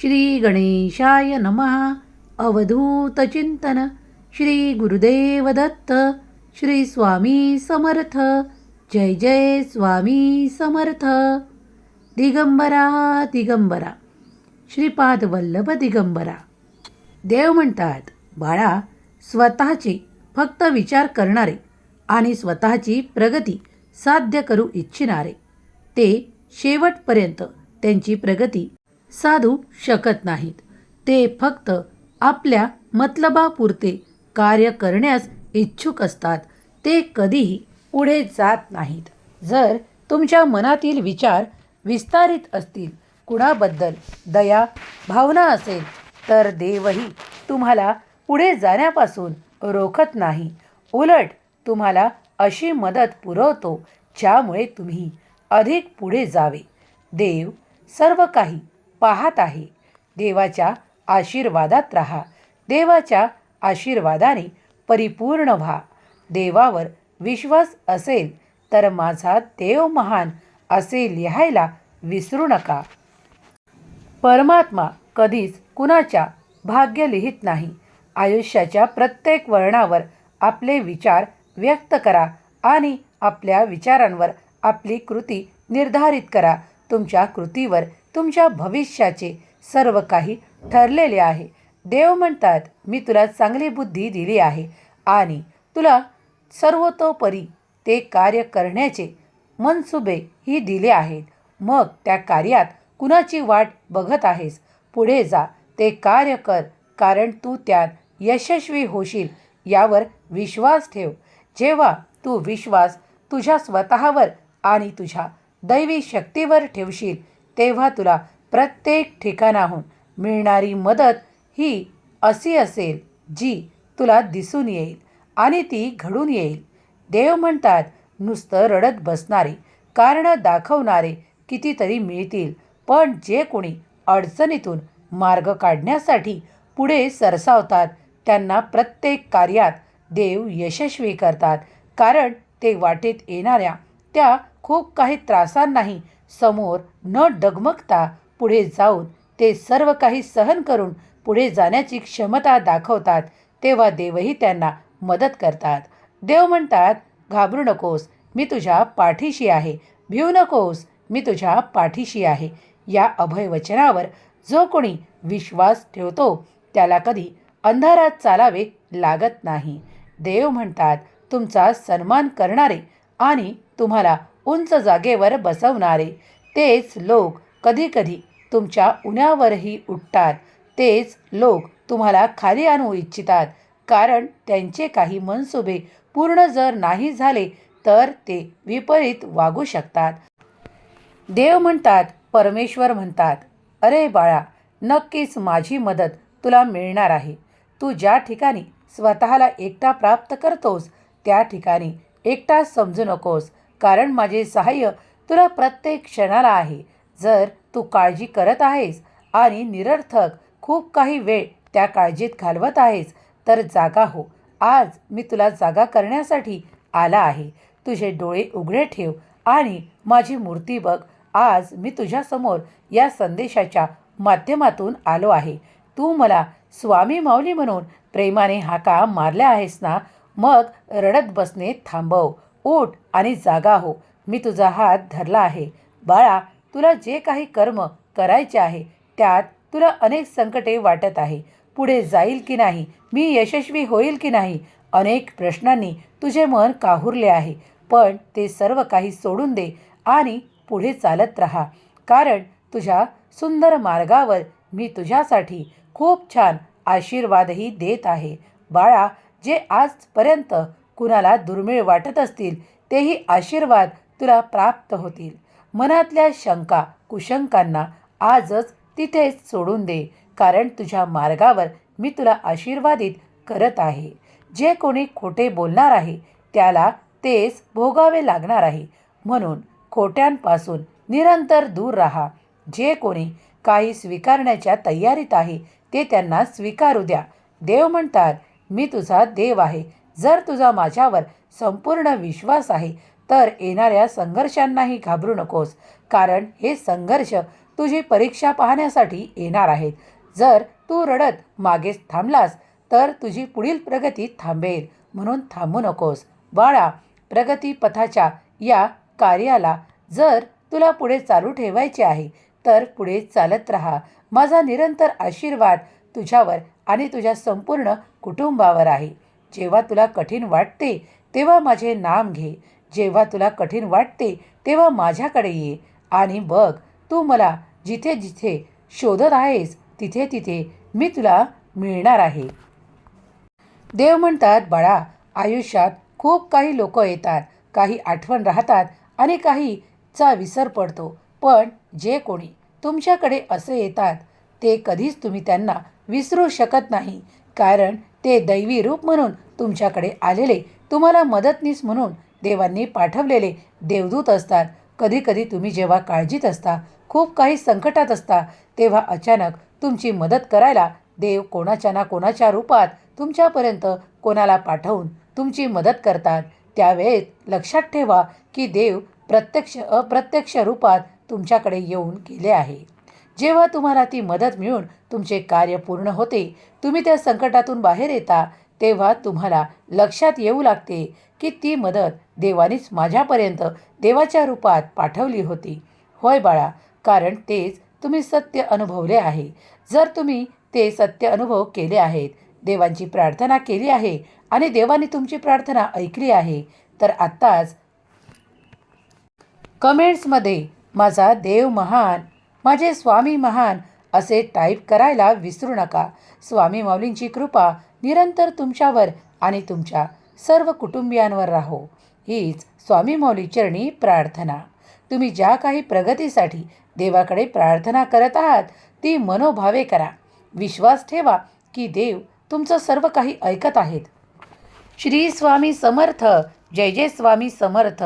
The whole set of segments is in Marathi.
श्री गणेशाय नमः अवधूतचिंतन श्री गुरुदेव दत्त। श्री स्वामी समर्थ। जय जय स्वामी समर्थ। दिगंबरा दिगंबरा। श्रीपाद वल्लभ दिगंबरा। देव म्हणतात बाळा स्वतःचे फक्त विचार करणारे आणि स्वतःची प्रगती साध्य करू इच्छिणारे. ते शेवटपर्यंत त्यांची प्रगती साधू शकत नाहीत. ते फक्त आपल्या मतलबापुरते कार्य करण्यास इच्छुक असतात. ते कधीही पुढे जात नाहीत. जर तुमच्या मनातील विचार विस्तारित असतील कुणाबद्दल दया भावना असेल तर देवही तुम्हाला पुढे जाण्यापासून रोखत नाही. उलट तुम्हाला अशी मदत पुरवतो ज्यामुळे तुम्ही अधिक पुढे जावे. देव सर्व काही पाहत आहे. देवाच्या आशीर्वादात राहा. देवाच्या आशीर्वादाने परिपूर्ण व्हा. देवावर विश्वास असेल तर माझा देव महान असे लिहायला विसरू नका. परमात्मा कधीच कुणाच्या भाग्य लिहित नाही. आयुष्याच्या प्रत्येक वर्णावर आपले विचार व्यक्त करा आणि आपल्या विचारांवर आपली कृती निर्धारित करा. तुमच्या कृतीवर तुमच्या भविष्याचे सर्व काही ठरलेले आहे. देव म्हणतात मी तुला चांगली बुद्धी दिली आहे आणि तुला सर्वतोपरी ते कार्य करण्याचे मनसुबे ही दिले आहेत. मग त्या कार्यात कुणाची वाट बघत आहेस? पुढे जा ते कार्य कर कारण तू त्यात यशस्वी होशील यावर विश्वास ठेव. जेव्हा तू विश्वास तुझ्या स्वतःवर आणि तुझ्या दैवी शक्तीवर ठेवशील तेव्हा तुला प्रत्येक ठिकाणाहून मिळणारी मदत ही अशी असेल जी तुला दिसून येईल आणि ती घडून येईल. देव म्हणतात नुसतं रडत बसणारे कारणं दाखवणारे कितीतरी मिळतील पण जे कोणी अडचणीतून मार्ग काढण्यासाठी पुढे सरसावतात त्यांना प्रत्येक कार्यात देव यशस्वी करतात कारण ते वाटेत येणाऱ्या त्या खूप काही त्रासांनाही समोर न डगमगता पुढे जाऊन ते सर्व काही सहन करून पुढे जाण्याची क्षमता दाखवतात तेव्हा देवही त्यांना मदत करतात. देव म्हणतात घाबरू नकोस मी तुझ्या पाठीशी आहे. भिऊ नकोस मी तुझ्या पाठीशी आहे. या अभयवचनावर जो कोणी विश्वास ठेवतो त्याला कधी अंधारात चालावे लागत नाही. देव म्हणतात तुमचा सन्मान करणारे आणि तुम्हाला उंच जागेवर बसवणारे. तेच लोक कधीकधी तुमच्या उन्यावरही उठतात. तेच लोक तुम्हाला खाली आणू इच्छितात. कारण त्यांचे काही मनसुबे पूर्ण जर नाही झाले तर ते विपरीत वागू शकतात. देव म्हणतात परमेश्वर म्हणतात अरे बाळा नक्कीच माझी मदत तुला मिळणार आहे. तू ज्या ठिकाणी स्वतःला एकटा प्राप्त करतोस त्या ठिकाणी एकटा समजू नकोस. कारण माझे सहाय्य तुला प्रत्येक क्षणाला आहे. जर तू काळजी करत आहेस आणि निरर्थक खूप काही वेळ त्या काळजीत घालवत आहेस तर जागा हो. आज मी तुला जागा करण्यासाठी आला आहे. तुझे डोळे उघडे ठेव आणि माझी मूर्ती बघ. आज मी तुझ्यासमोर या संदेशाच्या माध्यमातून आलो आहे. तू मला स्वामी माऊली म्हणून प्रेमाने हाका मारल्या आहेस ना? मग रडत बसणे थांबव. उठ आणि जागा हो. मी तुझा हात धरला आहे. बाळा तुला जे काही कर्म करायचे आहे त्यात तुला अनेक संकटे वाटत आहे. पुढे जाईल की नाही? मी यशस्वी होईल की नाही? अनेक प्रश्नांनी तुझे मन काहुरले आहे. पण ते सर्व काही सोडून दे आणि पुढे चालत राहा. कारण तुझ्या सुंदर मार्गावर मी तुझ्यासाठी खूप छान आशीर्वादही देत आहे. बाळा जे आजपर्यंत कुणाला दुर्मिळ वाटत असतील तेही आशीर्वाद तुला प्राप्त होतील. मनातल्या शंका कुशंकांना आजच तिथेच सोडून दे कारण तुझ्या मार्गावर मी तुला आशीर्वादित करत आहे. जे कोणी खोटे बोलणार आहे त्याला तेच भोगावे लागणार आहे. म्हणून खोट्यांपासून निरंतर दूर राहा. जे कोणी काही स्वीकारण्याच्या तयारीत आहे ते त्यांना स्वीकारू द्या. देव म्हणतात मी तुझा देव आहे. जर तुझा माझ्यावर संपूर्ण विश्वास आहे तर येणाऱ्या संघर्षांनाही घाबरू नकोस कारण हे संघर्ष तुझी परीक्षा पाहण्यासाठी येणार आहेत. जर तू रडत मागेच थांबलास तर तुझी पुढील प्रगती थांबेल म्हणून थांबू नकोस. बाळा प्रगतीपथाच्या या कार्याला जर तुला पुढे चालू ठेवायचे आहे तर पुढे चालत राहा. माझा निरंतर आशीर्वाद तुझ्यावर आणि तुझ्या संपूर्ण कुटुंबावर आहे. जेव्हा तुला कठीण वाटते तेव्हा माझे नाम घे. जेव्हा तुला कठीण वाटते तेव्हा माझ्याकडे ये. आणि बघ तू मला जिथे जिथे शोधत आहेस तिथे तिथे मी तुला मिळणार आहे. देव म्हणतात बाळा आयुष्यात खूप काही लोक येतात. काही आठवण राहतात आणि काहीचा विसर पडतो. पण जे कोणी तुमच्याकडे असे येतात ते कधीच तुम्ही त्यांना विसरू शकत नाही. कारण ते दैवी रूप म्हणून तुमच्याकडे आलेले तुम्हाला मदतनीस म्हणून देवांनी पाठवलेले देवदूत असतात. कधीकधी तुम्ही जेव्हा काळजीत असता खूप काही संकटात असता तेव्हा अचानक तुमची मदत करायला देव कोणाच्या ना कोणाच्या रूपात तुमच्यापर्यंत कोणाला पाठवून तुमची मदत करतात. त्यावेळेत लक्षात ठेवा की देव प्रत्यक्ष अप्रत्यक्ष रूपात तुमच्याकडे येऊन गेले आहे. जेव्हा तुम्हाला ती मदत मिळून तुमचे कार्य पूर्ण होते तुम्ही त्या संकटातून बाहेर येता तेव्हा तुम्हाला लक्षात येऊ लागते की ती मदत देवानीच माझ्यापर्यंत देवाच्या रूपात पाठवली होती. होय बाळा कारण तेच तुम्ही सत्य अनुभवले आहे. जर तुम्ही ते सत्य अनुभव केले आहेत देवांची प्रार्थना केली आहे आणि देवाने तुमची प्रार्थना ऐकली आहे तर आत्ताच कमेंट्समध्ये माझा देव महान माझे स्वामी महान असे टाईप करायला विसरू नका. स्वामी माऊलींची कृपा निरंतर तुमच्यावर आणि तुमच्या सर्व कुटुंबियांवर राहो. हीच स्वामी माऊली चरणी प्रार्थना. तुम्ही ज्या काही प्रगतीसाठी देवाकडे प्रार्थना करत आहात ती मनोभावे करा. विश्वास ठेवा की देव तुमचं सर्व काही ऐकत आहेत. श्री स्वामी समर्थ जय जय स्वामी समर्थ.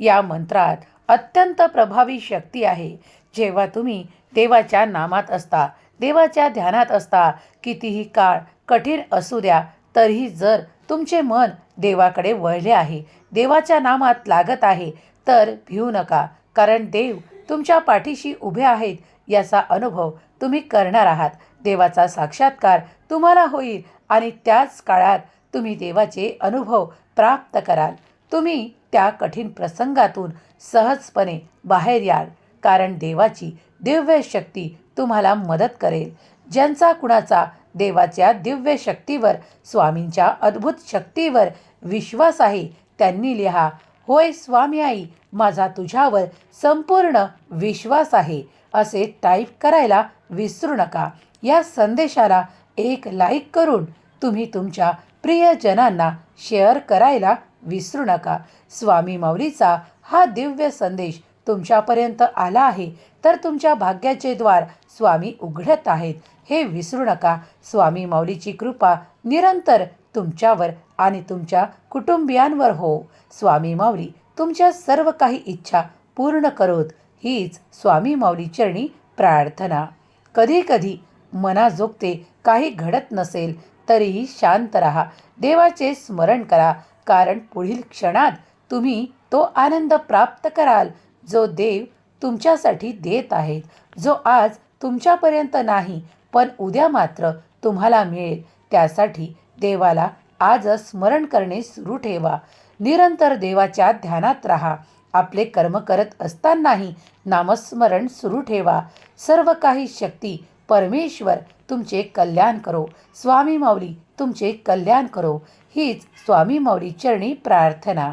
या मंत्रात अत्यंत प्रभावी शक्ती आहे. जेव्हा तुम्ही देवाच्या नामात असता. देवाच्या ध्यानात असता. कितीही काळ कठीण असू द्या तरीही जर तुमचे मन देवाकडे वळले आहे देवाच्या नामात लागत आहे तर भिवू नका कारण देव तुमच्या पाठीशी उभे आहेत याचा अनुभव तुम्ही करणार आहात. देवाचा साक्षात्कार तुम्हाला होईल आणि त्याच काळात तुम्ही देवाचे अनुभव प्राप्त कराल. तुम्ही त्या कठीण प्रसंगातून सहजपणे बाहेर याल कारण देवाची दिव्य शक्ती तुम्हाला मदत करेल. ज्यांचा कुणाचा देवाच्या दिव्य शक्तीवर स्वामींच्या अद्भुत शक्तीवर विश्वास आहे त्यांनी लिहा होय स्वामी आई माझा तुझ्यावर संपूर्ण विश्वास आहे असे टाईप करायला विसरू नका. या संदेशाला एक लाईक करून तुम्ही तुमच्या प्रियजनांना शेअर करायला विसरू नका. स्वामी मौलीचा हा दिव्य संदेश तुमच्यापर्यंत आला आहे तर तुमच्या भाग्याचे द्वार स्वामी उघडत आहेत. हे विसरू नका. स्वामी माऊलीची कृपा निरंतर तुमच्यावर आणि तुमच्या कुटुंबियांवर हो. स्वामी माऊली तुमच्या सर्व काही इच्छा पूर्ण करोत. हीच स्वामी माऊली चरणी प्रार्थना. कधी कधी मनाजोगते काही घडत नसेल तरीही शांत राहा. देवाचे स्मरण करा कारण पुढील क्षणात तुम्ही तो आनंद प्राप्त कराल. जो देव तुमच्यासाठी देत आहेत जो आज तुमच्यापर्यंत नाही पण उद्या मात्र तुम्हाला मिळेल. त्यासाठी देवाला आजच स्मरण करणे सुरू ठेवा. निरंतर देवाच्या ध्यानात राहा. आपले कर्म करत असतानाही नामस्मरण सुरू ठेवा. सर्व काही शक्ती परमेश्वर तुमचे कल्याण करो. स्वामी माऊली तुमचे कल्याण करो. हीच स्वामी माऊली चरणी प्रार्थना.